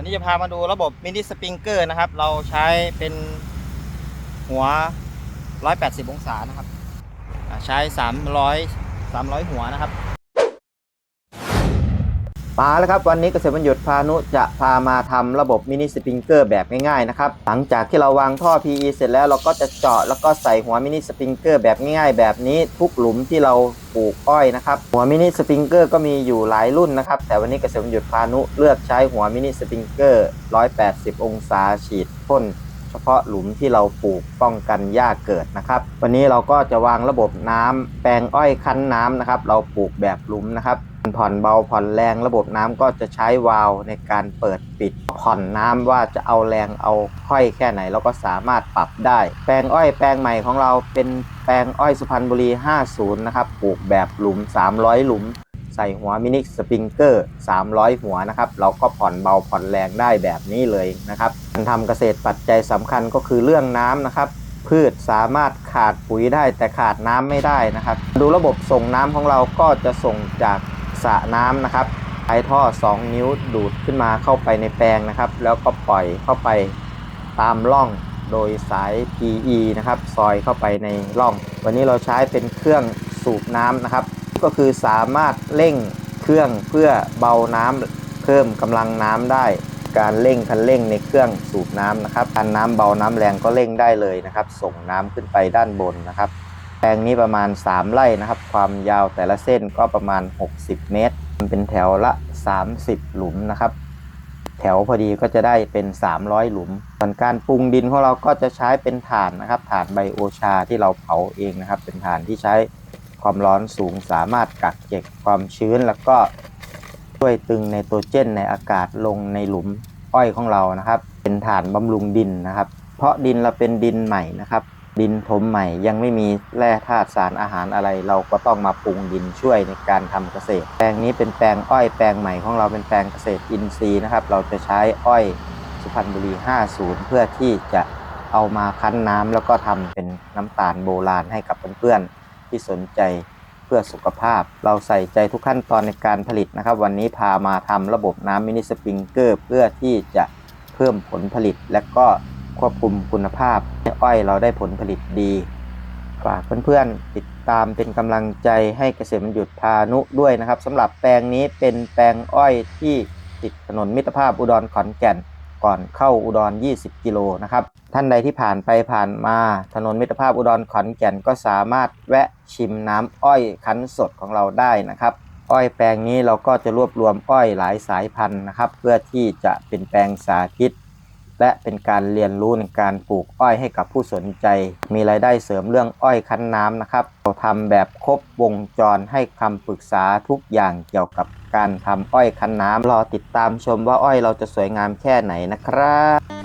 วันนี้จะพามาดูระบบมินิสปริงเกอร์นะครับ เราใช้เป็นหัว 180 องศานะครับอ่าใช้ 300 300 หัวนะครับ มาแล้วครับวันนี้เกษตรบรรยุทธ์พานุจะพามาทำระบบมินิสปริงเกอร์แบบง่ายๆนะครับหลังจากที่เราวางท่อ PE เสร็จแล้วเราก็จะเจาะแล้วก็ใส่หัวมินิสปริงเกอร์แบบง่ายๆ แบบนี้ทุกหลุมที่เราปลูกอ้อยนะครับหัวมินิสปริงเกอร์ก็มีอยู่หลายรุ่นนะครับแต่วันนี้เกษตรบรรยุทธ์พานุเลือกใช้หัวมินิสปริงเกอร์ 180 องศาฉีดพ่นเฉพาะหลุมที่เราปลูกป้องกันหญ้าเกิดนะครับ วันนี้เราก็จะวางระบบน้ำแปลงอ้อยคั้นน้ำนะครับ เราปลูกแบบหลุมนะครับ ผ่อนเบาผ่อนแรงระบบน้ำก็จะใช้วาล์วในการเปิดปิดผ่อนน้ำว่าจะเอาแรงเอาค่อยแค่ไหนเราก็สามารถปรับได้ แปลงอ้อยแปลงใหม่ของเราเป็นแปลงอ้อยสุพรรณบุรี 50 นะครับปลูกแบบหลุม 300 หลุม ใส่หัวมินิสปริงเกอร์ 300 หัวนะครับเราก็ผ่อนเบาผ่อนแรงได้แบบนี้เลยนะครับการทำเกษตรปัจจัยสำคัญก็คือเรื่องน้ำนะครับพืชสามารถขาดปุ๋ยได้แต่ขาดน้ำไม่ได้นะครับ ดูระบบส่งน้ำของเราก็จะส่งจาก สระน้ำนะครับใช้ท่อ 2 นิ้วดูดขึ้นมาเข้าไปในแปลงนะครับ แล้วก็ปล่อยเข้าไปตามร่องโดยสาย PE นะครับ ซอยเข้าไปในร่อง วันนี้เราใช้เป็นเครื่องสูบน้ำนะครับ ก็คือสามารถเร่งเครื่องเพื่อเบาน้ำเพิ่มกำลังน้ำได้ การเร่งคันเร่งในเครื่องสูบน้ำนะครับการน้ำเบาน้ำแรงก็เร่งได้เลยนะครับ ส่งน้ำขึ้นไปด้านบนนะครับ แปลงนี้ประมาณ 3 ไร่นะครับ ความยาวแต่ละเส้นก็ประมาณ 60 เมตร มันเป็นแถวละ 30 หลุมนะครับ แถวพอดีก็จะได้เป็น 300 หลุมส่วนการปรุงดินของเราก็จะใช้เป็นถ่านนะครับถ่านไบโอชาที่เราเผาเองนะครับ เป็นถ่านที่ใช้ความร้อนสูงสามารถกักเก็บความชื้นแล้วก็ช่วยตึงไนโตรเจนในอากาศลงในหลุมอ้อยของเรานะครับ เป็นถ่านบำรุงดินนะครับ เพราะดินเราเป็นดินใหม่นะครับ ดินถมใหม่ยังไม่มีแร่ธาตุสารอาหารอะไร เราก็ต้องมาปรุงดินช่วยในการทำเกษตร แปลงนี้เป็นแปลงอ้อยแปลงใหม่ของเราเป็นแปลงเกษตรอินทรีย์นะครับ เราจะใช้อ้อยสุพรรณบุรี 50 เพื่อที่จะเอามาคั้นน้ำแล้วก็ทำเป็นน้ำตาลโบราณให้กับเพื่อนๆที่สนใจเพื่อสุขภาพ เราใส่ใจทุกขั้นตอนในการผลิตนะครับ วันนี้พามาทำระบบน้ำมินิสปริงเกอร์เพื่อที่จะเพิ่มผลผลิตและก็ ควบคุมคุณภาพให้อ้อยเราได้ผลผลิตดี ฝากเพื่อนๆติดตามเป็นกำลังใจให้เกษตรบรรยุทธพานุด้วยนะครับสำหรับแปลงนี้เป็นแปลงอ้อยที่ติดถนนมิตรภาพอุดรขอนแก่นก่อนเข้าอุดร 20 กิโลนะครับ ท่านใดที่ผ่านไปผ่านมาถนนมิตรภาพอุดรขอนแก่นก็สามารถแวะชิมน้ำอ้อยคั้นสดของเราได้นะครับ อ้อยแปลงนี้เราก็จะรวบรวมอ้อยหลายสายพันธุ์นะครับ เพื่อที่จะเป็นแปลงสาธิต และเป็นการเรียนรู้ในการปลูกอ้อยให้กับผู้สนใจ มีรายได้เสริมเรื่องอ้อยคั้นน้ำนะครับเราทำแบบครบวงจรให้คำปรึกษาทุกอย่างเกี่ยวกับการทำอ้อยคั้นน้ำรอติดตามชมว่าอ้อยเราจะสวยงามแค่ไหนนะครับ